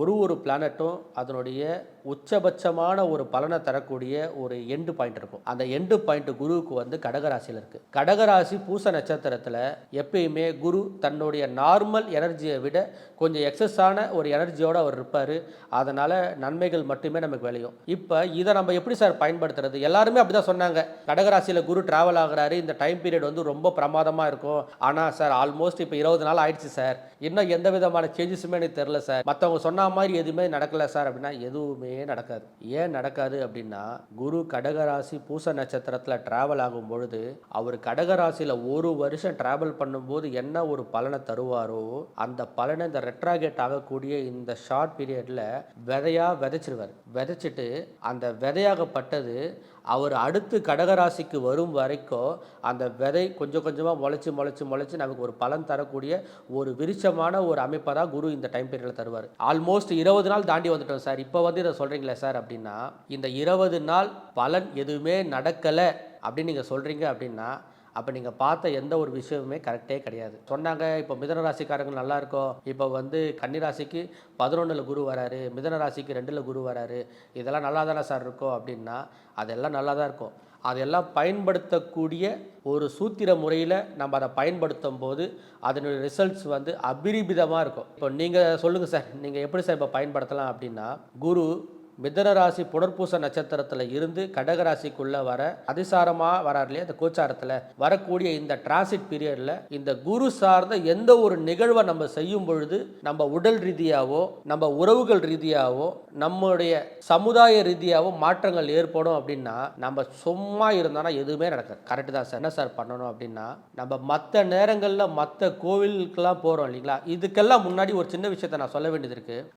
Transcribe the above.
ஒரு ஒரு பிளானட்டும் அதனுடைய உச்சபட்சமான ஒரு பலனை தரக்கூடிய ஒரு எண்டு பாயிண்ட் இருக்கும். அந்த எண்டு பாயிண்ட் குருவுக்கு வந்து கடகராசியில் இருக்கு. கடகராசி பூச நட்சத்திரத்தில் எப்பயுமே குரு தன்னுடைய நார்மல் எனர்ஜியை விட கொஞ்சம் எக்ஸஸான ஒரு எனர்ஜியோடு அவர் இருப்பார். அதனால நன்மைகள் மட்டுமே நமக்கு விளையும். இப்போ இதை நம்ம எப்படி சார் பயன்படுத்துறது? எல்லாருமே அப்படி தான் சொன்னாங்க. கடகராசியில் குரு டிராவல் ஆகுறாரு. இந்த டைம் பீரியட் வந்து ரொம்ப பிரமாதமாக இருக்கும். ஆனால் சார் ஆல்மோஸ்ட் இப்போ இருபது நாள் ஆயிடுச்சு சார். இன்னும் எந்த விதமான சேஞ்சஸுமே எனக்கு தெரில சார். மற்றவங்க சொன்ன மாதிரி எதுவுமே நடக்கல சார் அப்படின்னா எதுவுமே நடக்காது. ஏன் நடக்காது அப்படின்னா குரு கடகராசி பூச நட்சத்திரத்தில் டிராவல் ஆகும் பொழுது அவர் கடகராசியில் ஒரு வருஷம் டிராவல் பண்ணும்போது என்ன ஒரு பலனை தருவாரோ அந்த பலனை இந்த ரெட்ராகேட் ஆகக்கூடிய இந்த ஷார்ட் பீரியடில் விதையாக விதைச்சிருவார். விதைச்சிட்டு அந்த விதையாகப்பட்டது அவர் அடுத்து கடகராசிக்கு வரும் வரைக்கும் அந்த விதை கொஞ்சம் கொஞ்சமாக முளைச்சி முளைச்சி முளைச்சி நமக்கு ஒரு பலன் தரக்கூடிய ஒரு விருச்சமான ஒரு அமைப்பை தான் குரு இந்த டைம் பீரியடில் தருவார். ஆல்மோஸ்ட் இருபது நாள் தாண்டி வந்துட்டோம் சார். இப்போ வந்து இதை சொல்கிறீங்களே சார் அப்படின்னா இந்த இருபது நாள் பலன் எதுவுமே நடக்கலை அப்படின்னு நீங்கள் சொல்கிறீங்க அப்படின்னா அப்போ நீங்கள் பார்த்த எந்த ஒரு விஷயமுமே கரெக்டே கிடையாது. சொன்னாங்க இப்போ மிதன ராசிக்காரங்க நல்லா இருக்கும் இப்போ வந்து கன்னிராசிக்கு பதினொன்றில் குரு வராரு மிதன ராசிக்கு ரெண்டில் குரு வராரு. இதெல்லாம் நல்லா தானே சார் இருக்கும் அப்படின்னா அதெல்லாம் நல்லா தான் இருக்கும். அதெல்லாம் பயன்படுத்தக்கூடிய ஒரு சூத்திர முறையில் நம்ம அதை பயன்படுத்தும் போது அதனுடைய ரிசல்ட்ஸ் வந்து அபிரிபிதமாக இருக்கும். இப்போ நீங்கள் சொல்லுங்கள் சார் நீங்கள் எப்படி சார் இப்போ பயன்படுத்தலாம் அப்படின்னா குரு மிதன ராசி புனர்பூச நட்சத்திரத்தில் இருந்து கடக ராசிக்குள்ளே வர அதிசாரமாக வரார் இல்லையா? இந்த கோச்சாரத்தில் வரக்கூடிய இந்த டிரான்சிட் பீரியடில் இந்த குரு சார்ந்த எந்த ஒரு நிகழ்வை நம்ம செய்யும் பொழுது நம்ம உடல் ரீதியாகவோ நம்ம உறவுகள் ரீதியாகவோ நம்முடைய சமுதாய ரீதியாகவோ மாற்றங்கள் ஏற்படும் அப்படின்னா நம்ம சும்மா இருந்தோம்னா எதுவுமே நடக்காது. கரெக்டு தான் சார். என்ன சார் பண்ணணும் அப்படின்னா நம்ம மற்ற நேரங்களில் மற்ற கோவிலுக்கெல்லாம் போகிறோம் இல்லைங்களா? இதுக்கெல்லாம் முன்னாடி ஒரு சின்ன விஷயத்தை நான் சொல்ல வேண்டியது இருக்குது